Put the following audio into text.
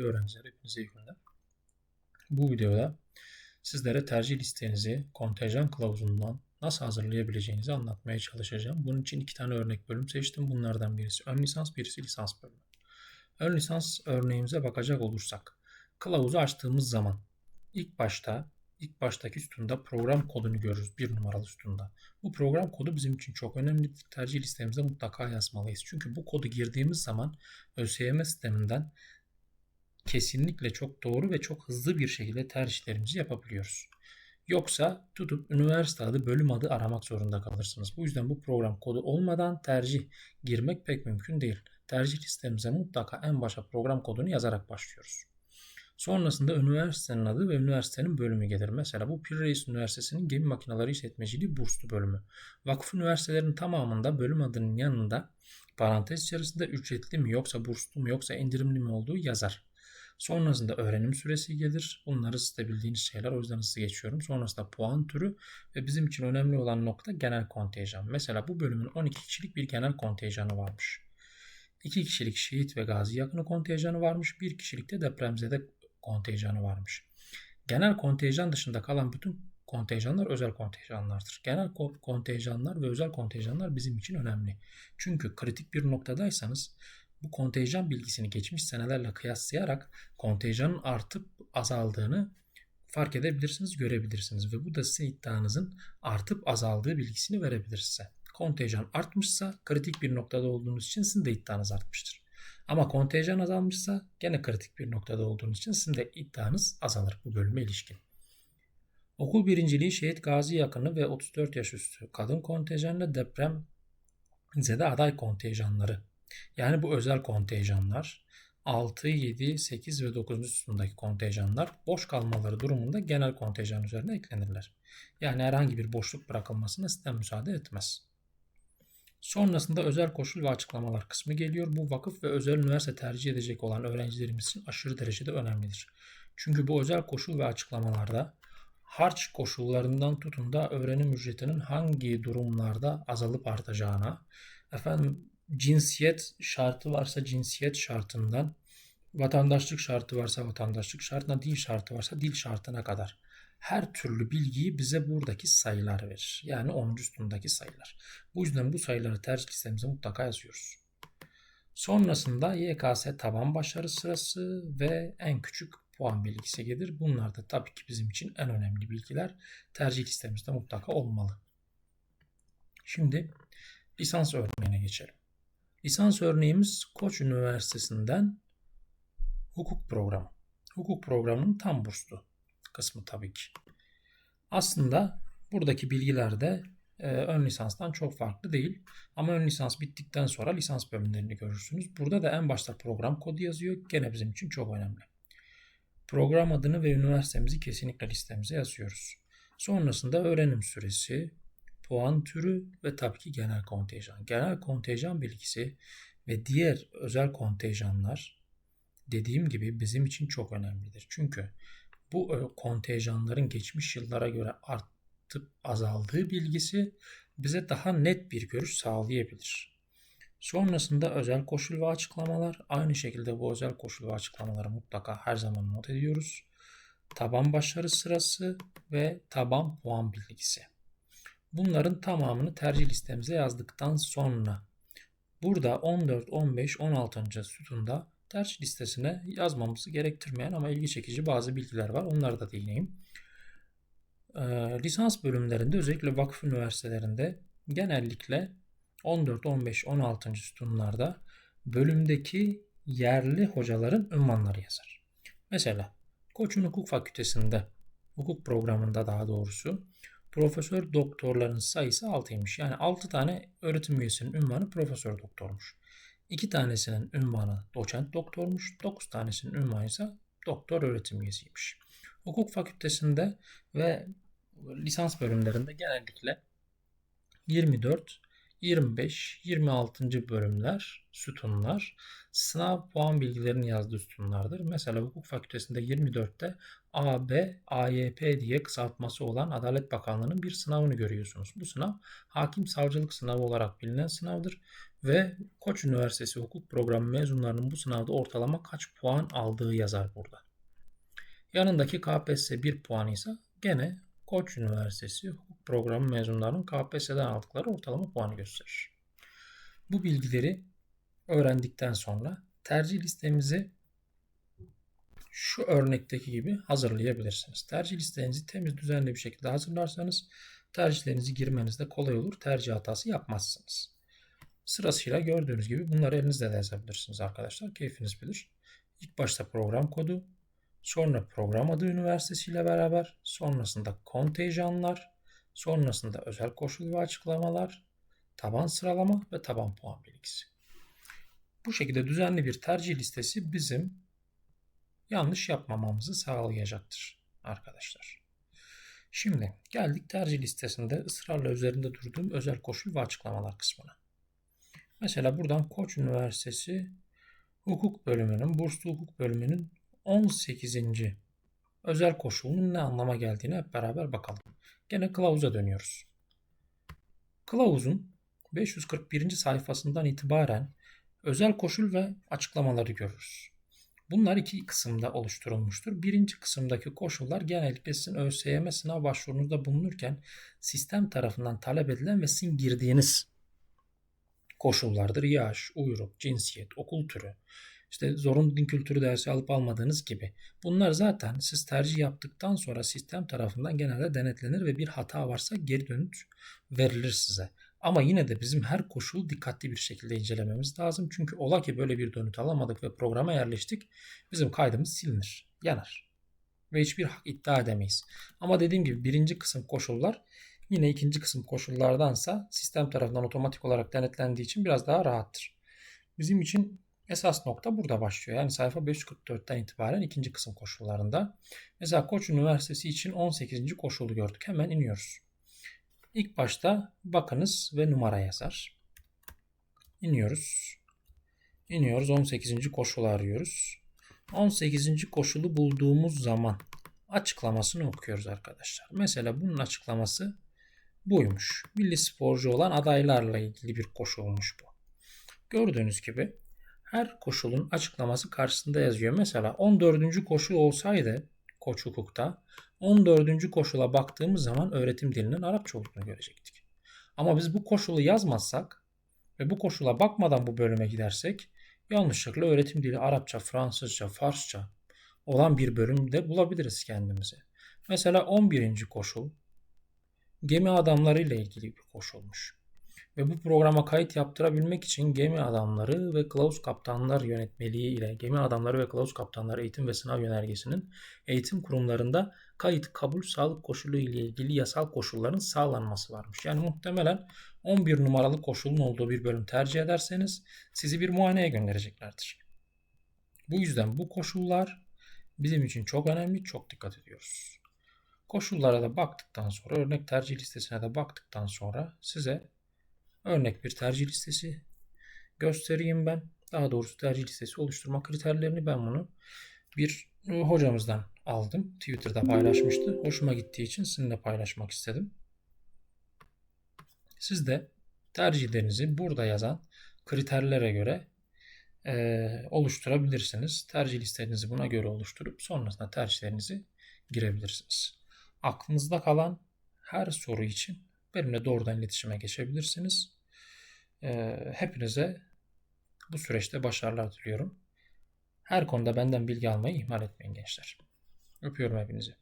Sevgili öğrenciler, hepinize iyi günler. Bu videoda sizlere tercih listenizi kontenjan kılavuzundan nasıl hazırlayabileceğinizi anlatmaya çalışacağım. Bunun için iki tane örnek bölüm seçtim. Bunlardan birisi ön lisans, birisi lisans bölümü. Ön lisans örneğimize bakacak olursak, kılavuzu açtığımız zaman ilk başta ilk baştaki sütunda program kodunu görürüz. Bir numaralı sütunda. Bu program kodu bizim için çok önemli. Tercih listemizde mutlaka yazmalıyız. Çünkü bu kodu girdiğimiz zaman ÖSYM sisteminden kesinlikle çok doğru ve çok hızlı bir şekilde tercihlerimizi yapabiliyoruz. Yoksa tutup üniversite adı, bölüm adı aramak zorunda kalırsınız. Bu yüzden bu program kodu olmadan tercih girmek pek mümkün değil. Tercih listemize mutlaka en başa program kodunu yazarak başlıyoruz. Sonrasında üniversitenin adı ve üniversitenin bölümü gelir. Mesela bu Pir Üniversitesi'nin gemi makineleri işletmeciliği burslu bölümü. Vakıf üniversitelerin tamamında bölüm adının yanında parantez içerisinde ücretli mi yoksa burslu mu yoksa indirimli mi olduğu yazar. Sonrasında öğrenim süresi gelir. Bunları siz bildiğiniz şeyler. O yüzden hızlı geçiyorum. Sonrasında puan türü ve bizim için önemli olan nokta genel kontenjan. Mesela bu bölümün 12 kişilik bir genel kontenjanı varmış. 2 kişilik şehit ve gazi yakını kontenjanı varmış. 1 kişilik de depremzede kontenjanı varmış. Genel kontenjan dışında kalan bütün kontenjanlar özel kontenjanlardır. Genel kontenjanlar ve özel kontenjanlar bizim için önemli. Çünkü kritik bir noktadaysanız bu kontenjan bilgisini geçmiş senelerle kıyaslayarak kontenjanın artıp azaldığını fark edebilirsiniz, görebilirsiniz ve bu da sizin iddianızın artıp azaldığı bilgisini verebilir size. Kontenjan artmışsa kritik bir noktada olduğunuz için sizin de iddianız artmıştır. Ama kontenjan azalmışsa gene kritik bir noktada olduğunuz için sizin de iddianız azalır bu bölüme ilişkin. Okul birinciliği şehit gazi yakını ve 34 yaş üstü kadın kontenjanla deprem zede aday kontenjanları. Yani bu özel kontenjanlar 6, 7, 8 ve 9. sütundaki kontenjanlar boş kalmaları durumunda genel kontenjan üzerine eklenirler. Yani herhangi bir boşluk bırakılmasına sistem müsaade etmez. Sonrasında özel koşul ve açıklamalar kısmı geliyor. Bu vakıf ve özel üniversite tercih edecek olan öğrencilerimiz için aşırı derecede önemlidir. Çünkü bu özel koşul ve açıklamalarda harç koşullarından tutun da öğrenim ücretinin hangi durumlarda azalıp artacağına, efendim cinsiyet şartı varsa cinsiyet şartından, vatandaşlık şartı varsa vatandaşlık şartına, dil şartı varsa dil şartına kadar her türlü bilgiyi bize buradaki sayılar verir. Yani 10. sütundaki sayılar. Bu yüzden bu sayıları tercih listemize mutlaka yazıyoruz. Sonrasında YKS taban başarı sırası ve en küçük puan bilgisi gelir. Bunlar da tabii ki bizim için en önemli bilgiler. Tercih listemizde mutlaka olmalı. Şimdi lisans örneğine geçelim. Lisans örneğimiz Koç Üniversitesi'nden hukuk programı. Hukuk programının tam burslu kısmı tabii ki. Aslında buradaki bilgiler de e, ön lisanstan çok farklı değil. Ama ön lisans bittikten sonra lisans bölümlerini görürsünüz. Burada da en başta program kodu yazıyor. Gene bizim için çok önemli. Program adını ve üniversitemizi kesinlikle listemize yazıyoruz. Sonrasında öğrenim süresi, puan türü ve tabii ki genel kontenjan. Genel kontenjan bilgisi ve diğer özel kontenjanlar dediğim gibi bizim için çok önemlidir. Çünkü bu kontenjanların geçmiş yıllara göre artıp azaldığı bilgisi bize daha net bir görüş sağlayabilir. Sonrasında özel koşul ve açıklamalar. Aynı şekilde bu özel koşul ve açıklamaları mutlaka her zaman not ediyoruz. Taban başarı sırası ve taban puan bilgisi. Bunların tamamını tercih listemize yazdıktan sonra burada 14, 15, 16. sütunda tercih listesine yazmamızı gerektirmeyen ama ilgi çekici bazı bilgiler var. Onları da değineyim. Ee, lisans bölümlerinde özellikle vakıf üniversitelerinde genellikle 14, 15, 16. sütunlarda bölümdeki yerli hocaların ünvanları yazar. Mesela Koç'un Hukuk Fakültesinde, hukuk programında daha doğrusu profesör doktorların sayısı 6'ymış. Yani 6 tane öğretim üyesinin ünvanı profesör doktormuş. 2 tanesinin ünvanı doçent doktormuş. 9 tanesinin ünvanı ise doktor öğretim üyesiymiş. Hukuk fakültesinde ve lisans bölümlerinde genellikle 24 25, 26. bölümler, sütunlar sınav puan bilgilerini yazdığı sütunlardır. Mesela hukuk fakültesinde 24'te AB, AYP diye kısaltması olan Adalet Bakanlığı'nın bir sınavını görüyorsunuz. Bu sınav hakim savcılık sınavı olarak bilinen sınavdır ve Koç Üniversitesi hukuk programı mezunlarının bu sınavda ortalama kaç puan aldığı yazar burada. Yanındaki KPSS 1 puanı ise gene Koç Üniversitesi hukuk programı mezunlarının KPSS'den aldıkları ortalama puanı gösterir. Bu bilgileri öğrendikten sonra tercih listemizi şu örnekteki gibi hazırlayabilirsiniz. Tercih listenizi temiz düzenli bir şekilde hazırlarsanız tercihlerinizi girmenizde kolay olur. Tercih hatası yapmazsınız. Sırasıyla gördüğünüz gibi bunları elinizde de yazabilirsiniz arkadaşlar. Keyfiniz bilir. İlk başta program kodu, sonra program adı üniversitesiyle beraber, sonrasında kontenjanlar, sonrasında özel koşul ve açıklamalar, taban sıralama ve taban puan bilgisi. Bu şekilde düzenli bir tercih listesi bizim yanlış yapmamamızı sağlayacaktır arkadaşlar. Şimdi geldik tercih listesinde ısrarla üzerinde durduğum özel koşul ve açıklamalar kısmına. Mesela buradan Koç Üniversitesi hukuk bölümünün, burslu hukuk bölümünün 18. özel koşulunun ne anlama geldiğini hep beraber bakalım. Gene kılavuza dönüyoruz. Kılavuzun 541. sayfasından itibaren özel koşul ve açıklamaları görürüz. Bunlar iki kısımda oluşturulmuştur. Birinci kısımdaki koşullar genellikle sizin ÖSYM sınav başvurunuzda bulunurken sistem tarafından talep edilen ve sizin girdiğiniz koşullardır. Yaş, uyruk, cinsiyet, okul türü, işte zorunlu din kültürü dersi alıp almadığınız gibi. Bunlar zaten siz tercih yaptıktan sonra sistem tarafından genelde denetlenir ve bir hata varsa geri dönüş verilir size. Ama yine de bizim her koşul dikkatli bir şekilde incelememiz lazım. Çünkü ola ki böyle bir dönüt alamadık ve programa yerleştik. Bizim kaydımız silinir, yanar. Ve hiçbir hak iddia edemeyiz. Ama dediğim gibi birinci kısım koşullar yine ikinci kısım koşullardansa sistem tarafından otomatik olarak denetlendiği için biraz daha rahattır. Bizim için esas nokta burada başlıyor. Yani sayfa 544'ten itibaren ikinci kısım koşullarında. Mesela Koç Üniversitesi için 18. koşulu gördük. Hemen iniyoruz. İlk başta bakınız ve numara yazar. İniyoruz. İniyoruz. 18. koşulu arıyoruz. 18. koşulu bulduğumuz zaman açıklamasını okuyoruz arkadaşlar. Mesela bunun açıklaması buymuş. Milli sporcu olan adaylarla ilgili bir koşulmuş bu. Gördüğünüz gibi her koşulun açıklaması karşısında yazıyor. Mesela 14. koşul olsaydı koç hukukta 14. koşula baktığımız zaman öğretim dilinin Arapça olduğunu görecektik. Ama biz bu koşulu yazmazsak ve bu koşula bakmadan bu bölüme gidersek yanlışlıkla öğretim dili Arapça, Fransızca, Farsça olan bir bölümde bulabiliriz kendimizi. Mesela 11. koşul gemi adamları ile ilgili bir koşulmuş. Ve bu programa kayıt yaptırabilmek için gemi adamları ve kılavuz kaptanlar yönetmeliği ile gemi adamları ve kılavuz kaptanları eğitim ve sınav yönergesinin eğitim kurumlarında kayıt, kabul, sağlık koşulu ile ilgili yasal koşulların sağlanması varmış. Yani muhtemelen 11 numaralı koşulun olduğu bir bölüm tercih ederseniz sizi bir muayeneye göndereceklerdir. Bu yüzden bu koşullar bizim için çok önemli, çok dikkat ediyoruz. Koşullara da baktıktan sonra, örnek tercih listesine de baktıktan sonra size örnek bir tercih listesi göstereyim ben. Daha doğrusu tercih listesi oluşturma kriterlerini ben bunu bir hocamızdan aldım. Twitter'da paylaşmıştı. Hoşuma gittiği için sizinle paylaşmak istedim. Siz de tercihlerinizi burada yazan kriterlere göre e, oluşturabilirsiniz. Tercih listenizi buna göre oluşturup sonrasında tercihlerinizi girebilirsiniz. Aklınızda kalan her soru için benimle doğrudan iletişime geçebilirsiniz. E, hepinize bu süreçte başarılar diliyorum. Her konuda benden bilgi almayı ihmal etmeyin gençler. Öpüyorum hepinizi.